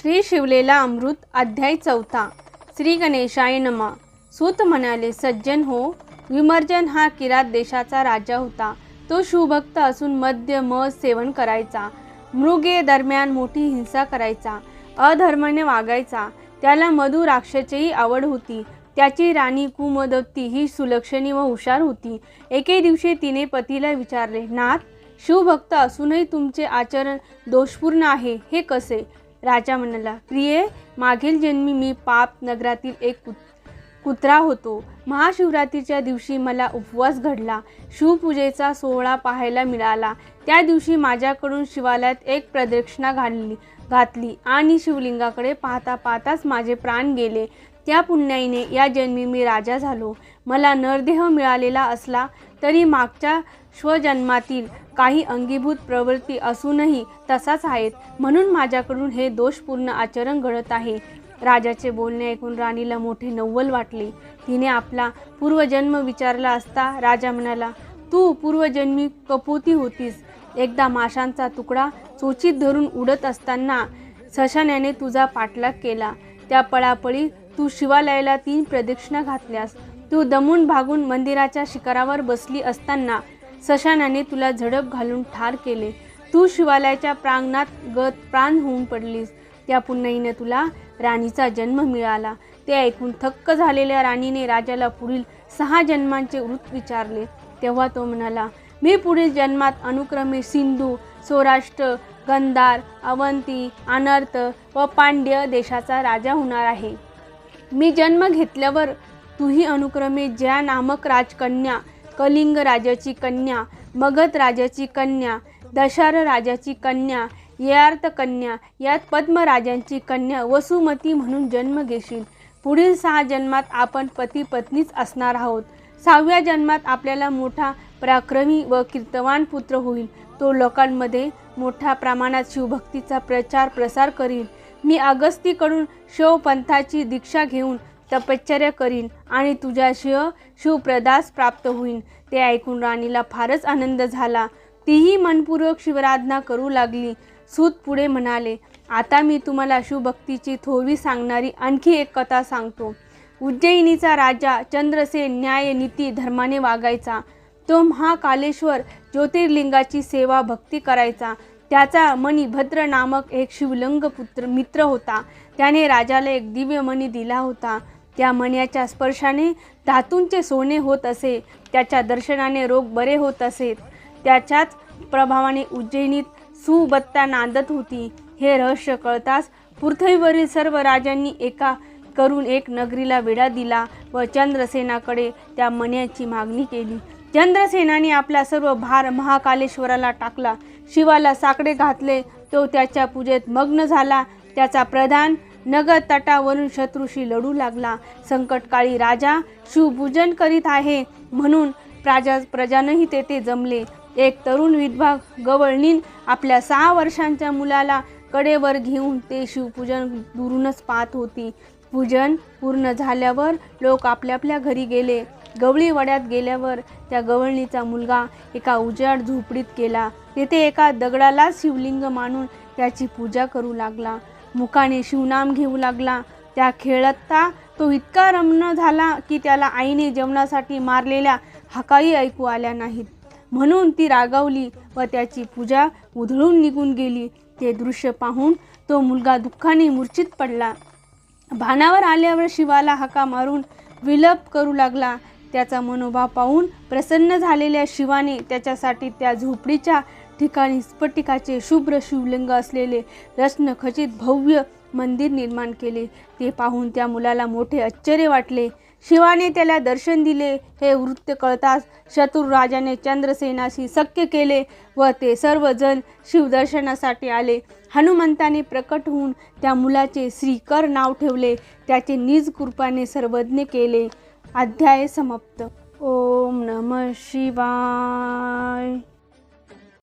श्री शिवलेला अमृत अध्याय चौथा. श्री गणेशाय नमा. सूत म्हणाले सज्जन हो विमर्जन हा किरात देशाचा राजा होता. तो शिवभक्त असून मद्य मध सेवन करायचा. मृगे दरम्यान मोठी हिंसा करायचा. अधर्माने वागायचा. त्याला मधु राक्षसेची आवड होती. त्याची राणी कुमदवती ही सुलक्षणी व हुशार होती. एके दिवशी तिने पतीला विचारले नाथ शिवभक्त असूनही तुमचे आचरण दोषपूर्ण आहे. हे कसे? राजा म्हणाला प्रिये मागील जन्मी मी पाप नगरातील एक कुत कुत्रा होतो. महाशिवरात्रीच्या दिवशी मला उपवास घडला. शिवपूजेचा सोहळा पाहायला मिळाला. त्या दिवशी माझ्याकडून शिवालयात एक प्रदक्षिणा घालली घातली आणि शिवलिंगाकडे पाहता पाहताच माझे प्राण गेले. त्या पुण्याईने या जन्मी मी राजा झालो. मला नरदेह मिळालेला असला तरी मागच्या स्वजन्मातील काही अंगीभूत प्रवृत्ती असूनही तसाच आहेत म्हणून माझ्याकडून हे दोषपूर्ण आचरण घडत आहे. राजाचे बोलणे ऐकून राणीला मोठे नव्वल वाटले. तिने आपला पूर्वजन्म विचारला असता राजा म्हणाला तू पूर्वजन्मी कपोती होतीस. एकदा माशांचा तुकडा चोचीत धरून उडत असताना सशाण्याने तुझा पाठलाग केला. त्या पळापळी तू शिवालयाला तीन प्रदक्षिणा घातल्यास. तू दमून भागून मंदिराच्या शिखरावर बसली असताना सशानाने तुला झडप घालून ठार केले. तू शिवालयाच्या प्रांगणात गत प्राण होऊन पडलीस. त्या पुन्हाईने तुला राणीचा जन्म मिळाला. ते ऐकून थक्क झालेल्या राणीने राजाला पुढील सहा जन्मांचे वृत्त विचारले. तेव्हा तो म्हणाला मी पुढील जन्मात अनुक्रमे सिंधू सौराष्ट्र गंधार अवंती अनर्थ व पांड्य देशाचा राजा होणार आहे. मी जन्म घेतल्यावर तूही अनुक्रमे ज्या नामक राजकन्या कलिंग राजाची कन्या मगध राजाची कन्या दशार राजाची कन्या येयार्थ कन्या यात पद्मराजांची कन्या वसुमती म्हणून जन्म घेशील. पुढील सहा जन्मात आपण पती पत्नीच असणार आहोत. सहाव्या जन्मात आपल्याला मोठा पराक्रमी व कीर्तवान पुत्र होईल. तो लोकांमध्ये मोठ्या प्रमाणात शिवभक्तीचा प्रचार प्रसार करील. मी अगस्तीकडून शिवपंथाची दीक्षा घेऊन तपश्चर्या करीन आणि तुझ्या शिव शिवप्रदास प्राप्त होईन. ते ऐकून राणीला फारच आनंद झाला. तीही मनपूर्वक शिवराधना करू लागली. सूत पुढे म्हणाले आता मी तुम्हाला शिवभक्तीची थोरवी सांगणारी आणखी एक कथा सांगतो. उज्जयिनीचा राजा चंद्रसेन न्याय नीती धर्माने वागायचा. तो महाकालेश्वर ज्योतिर्लिंगाची सेवा भक्ती करायचा. त्याचा मणी भद्र नामक एक शिवलिंग पुत्र मित्र होता. त्याने राजाला एक दिव्य मणी दिला होता. त्या मण्याच्या स्पर्शाने धातूंचे सोने होत असे त्याच्या दर्शनाने रोग बरे होत असेत त्याच्याच प्रभावाने उज्जैनीत सुबत्ता नांदत होती. हे रहस्य कळताच पृथ्वीवरील सर्व राजांनी एका करून एक नगरीला वेढा दिला व चंद्रसेनाकडे त्या मण्याची मागणी केली. चंद्रसेनाने आपला सर्व भार महाकालेश्वराला टाकला. शिवाला साकडे घातले. तो त्याच्या पूजेत मग्न झाला. त्याचा प्रधान नगर तटावरून शत्रूशी लढू लागला. संकटकाळी राजा शिवपूजन करीत आहे म्हणून प्राजा प्रजानंही तेथे जमले. एक तरुण विधवा गवळणीन आपल्या सहा वर्षांच्या मुलाला कडेवर घेऊन ते शिवपूजन दुरूनच पाहत होती. पूजन पूर्ण झाल्यावर लोक आपल्या आपल्या घरी गेले. गवळी वड्यात गेल्यावर त्या गवळणीचा मुलगा एका उजाड झोपडीत गेला. तेथे एका दगडाला शिवलिंग मानून त्याची पूजा करू लागला. मुखाने शिवनाम घेऊ लागला. त्या खेळता तो इतका रमण झाला की त्याला आईने जेवणासाठी मारलेल्या हाकाही ऐकू आल्या नाहीत. म्हणून ती रागावली व त्याची पूजा उधळून निघून गेली. ते दृश्य पाहून तो मुलगा दुःखाने मूर्छित पडला. भानावर आल्यावर शिवाला हाका मारून विलप करू लागला. त्याचा मनोभाव पाहून प्रसन्न झालेल्या शिवाने त्याच्यासाठी त्या झोपडीच्या ठिकाणी स्फटिकाचे शुभ्र शिवलिंग असलेले रत्नखचित भव्य मंदिर निर्माण केले. ते पाहून त्या मुलाला मोठे आश्चर्य वाटले. शिवाने त्याला दर्शन दिले. हे वृत्त कळताच शत्रू राजाने चंद्रसेनाशी शक्य केले व ते सर्वजण शिवदर्शनासाठी आले. हनुमंताने प्रकट होऊन त्या मुलाचे श्रीकर नाव ठेवले. त्याचे निज कृपाने सर्वज्ञ केले. अध्याय समाप्त. ओम नम शिवाय.